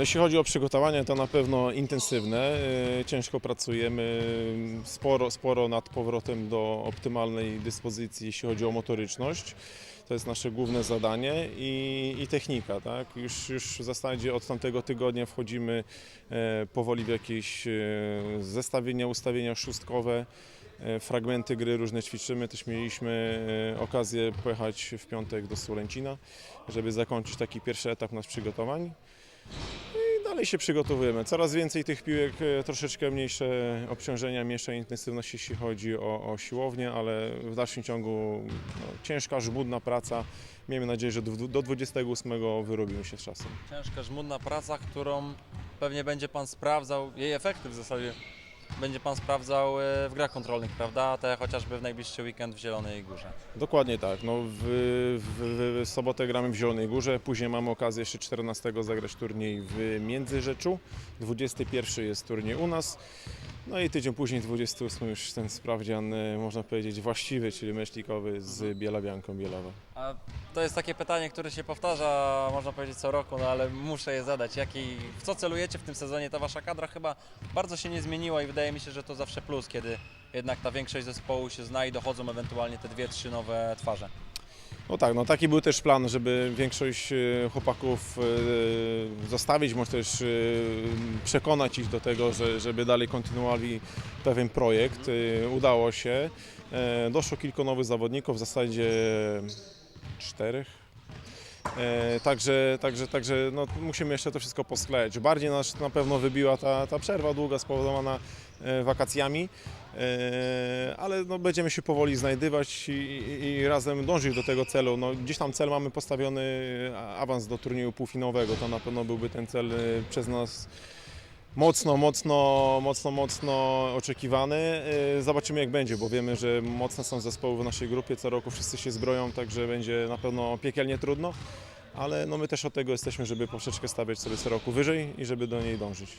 No jeśli chodzi o przygotowanie, to na pewno intensywne. Yy, Ciężko pracujemy, sporo, sporo nad powrotem do optymalnej dyspozycji, jeśli chodzi o motoryczność. To jest nasze główne zadanie i, i technika. Tak? Już, już w zasadzie od tamtego tygodnia wchodzimy e, powoli w jakieś e, zestawienia, ustawienia szóstkowe. e, Fragmenty gry różne ćwiczymy. Też mieliśmy okazję pojechać w piątek do Sulęcina, żeby zakończyć taki pierwszy etap naszych przygotowań. Dalej się przygotowujemy. Coraz więcej tych piłek, e, troszeczkę mniejsze obciążenia, mniejsza intensywność, jeśli chodzi o, o siłownię, ale w dalszym ciągu no, ciężka, żmudna praca. Miejmy nadzieję, że do, do 28 wyrobimy się z czasem. Ciężka, żmudna praca, którą pewnie będzie Pan sprawdzał, jej efekty w zasadzie będzie Pan sprawdzał e, w grach kontrolnych, prawda? Te chociażby w najbliższy weekend w Zielonej Górze. Dokładnie tak. No, w, w, w sobotę gramy w Zielonej Górze, później mamy okazję jeszcze 14 zagrać turniej w Międzyrzeczu, 21 jest turniej u nas, no i tydzień później 28 już ten sprawdzian, e, można powiedzieć, właściwy, czyli myślikowy z Bielawianką Bielawa. A to jest takie pytanie, które się powtarza, można powiedzieć co roku, no ale muszę je zadać. Jaki, w co celujecie w tym sezonie? Ta Wasza kadra chyba bardzo się nie zmieniła i wydaje mi się, że to zawsze plus, kiedy jednak ta większość zespołu się zna i dochodzą ewentualnie te dwie, trzy nowe twarze. No tak, no taki był też plan, żeby większość e, chłopaków e, zostawić, może też e, przekonać ich do tego, że, żeby dalej kontynuowali pewien projekt. Udało się. Doszło kilku nowych zawodników, w zasadzie czterech. E, Także, także, także no, musimy jeszcze to wszystko posklejać. Bardziej nas na pewno wybiła ta, ta przerwa długa spowodowana e, wakacjami, ale no, będziemy się powoli znajdywać i, i, razem dążyć do tego celu. No, gdzieś tam cel mamy postawiony, awans do turnieju półfinałowego. To na pewno byłby ten cel e, przez nas mocno, mocno, mocno, mocno oczekiwany. E, Zobaczymy jak będzie, bo wiemy, że mocne są zespoły w naszej grupie. Co roku wszyscy się zbroją, także będzie na pewno piekielnie trudno. Ale no my też od tego jesteśmy, żeby poprzeczkę stawiać sobie co roku wyżej i żeby do niej dążyć.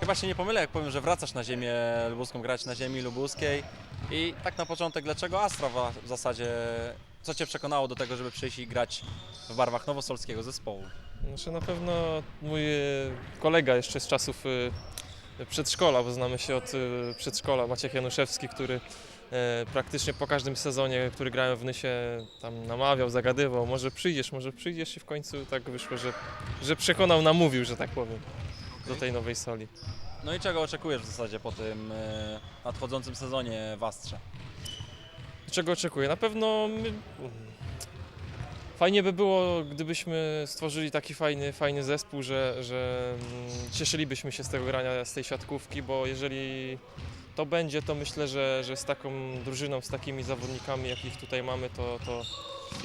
Chyba się nie pomylę, jak powiem, że wracasz na ziemię lubuską, grać na ziemi lubuskiej. I tak na początek, dlaczego Astra w zasadzie, co Cię przekonało do tego, żeby przyjść i grać w barwach nowosolskiego zespołu? Znaczy na pewno mój e, kolega jeszcze z czasów e, przedszkola, bo znamy się od e, przedszkola, Maciek Januszewski, który praktycznie po każdym sezonie, który grałem w Nysie, tam namawiał, zagadywał, może przyjdziesz, może przyjdziesz i w końcu tak wyszło, że, że przekonał, namówił, że tak powiem, do tej nowej soli. No i czego oczekujesz w zasadzie po tym e, nadchodzącym sezonie w Astrze? Czego oczekuję? Na pewno my... fajnie by było, gdybyśmy stworzyli taki fajny, fajny zespół, że, że mm, cieszylibyśmy się z tego grania, z tej siatkówki, bo jeżeli to będzie, to myślę, że, że z taką drużyną, z takimi zawodnikami, jakich tutaj mamy, to, to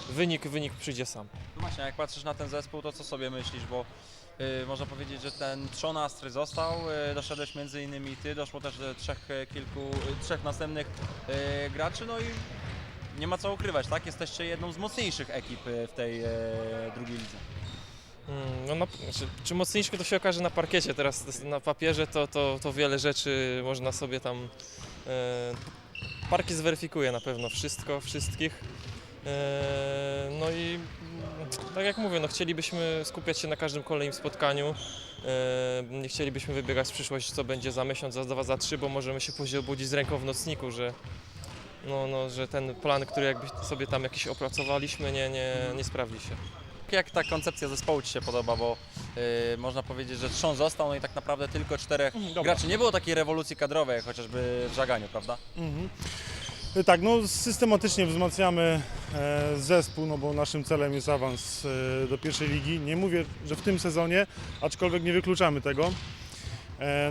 wynik, wynik przyjdzie sam. No właśnie, jak patrzysz na ten zespół, to co sobie myślisz, bo można powiedzieć, że ten trzon Astry został, y, doszedłeś między innymi Ty, doszło też do trzech, e, kilku, y, trzech następnych y, graczy, no i nie ma co ukrywać, tak? Jesteście jedną z mocniejszych ekip y, w tej drugiej lidze. Mm, No, na, znaczy, czy mocniejszy to się okaże na parkiecie, teraz na papierze to, to, to wiele rzeczy można sobie tam... E, parki zweryfikuje na pewno wszystko, wszystkich. E, no i tak jak mówię, no chcielibyśmy skupiać się na każdym kolejnym spotkaniu. E, nie chcielibyśmy wybiegać w przyszłość, co będzie za miesiąc, za dwa, za trzy, bo możemy się później obudzić z ręką w nocniku, że, no, no, że ten plan, który jakby sobie tam jakiś opracowaliśmy, nie, nie, nie sprawdzi się. Jak ta koncepcja zespołu Ci się podoba, bo y, można powiedzieć, że trzon został, no i tak naprawdę tylko czterech graczy. Nie było takiej rewolucji kadrowej, chociażby w żaganiu, prawda? Mhm. E, Tak, no systematycznie wzmacniamy e, zespół, no bo naszym celem jest awans e, do pierwszej ligi. Nie mówię, że w tym sezonie, aczkolwiek nie wykluczamy tego.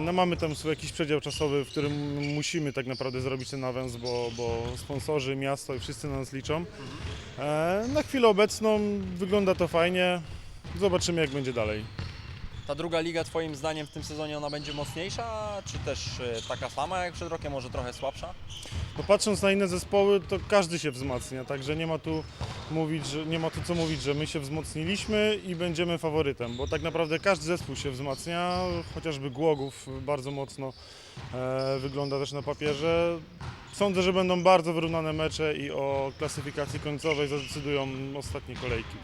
No mamy tam jakiś przedział czasowy, w którym musimy tak naprawdę zrobić ten awans, bo, bo sponsorzy, miasto i wszyscy na nas liczą. Na chwilę obecną wygląda to fajnie. Zobaczymy jak będzie dalej. Ta druga liga Twoim zdaniem w tym sezonie ona będzie mocniejsza, czy też taka sama jak przed rokiem, może trochę słabsza? No patrząc na inne zespoły, to każdy się wzmacnia, także nie ma tu mówić, że nie ma tu co mówić, że my się wzmocniliśmy i będziemy faworytem, bo tak naprawdę każdy zespół się wzmacnia, chociażby Głogów bardzo mocno e, wygląda też na papierze. Sądzę, że będą bardzo wyrównane mecze i o klasyfikacji końcowej zadecydują ostatnie kolejki.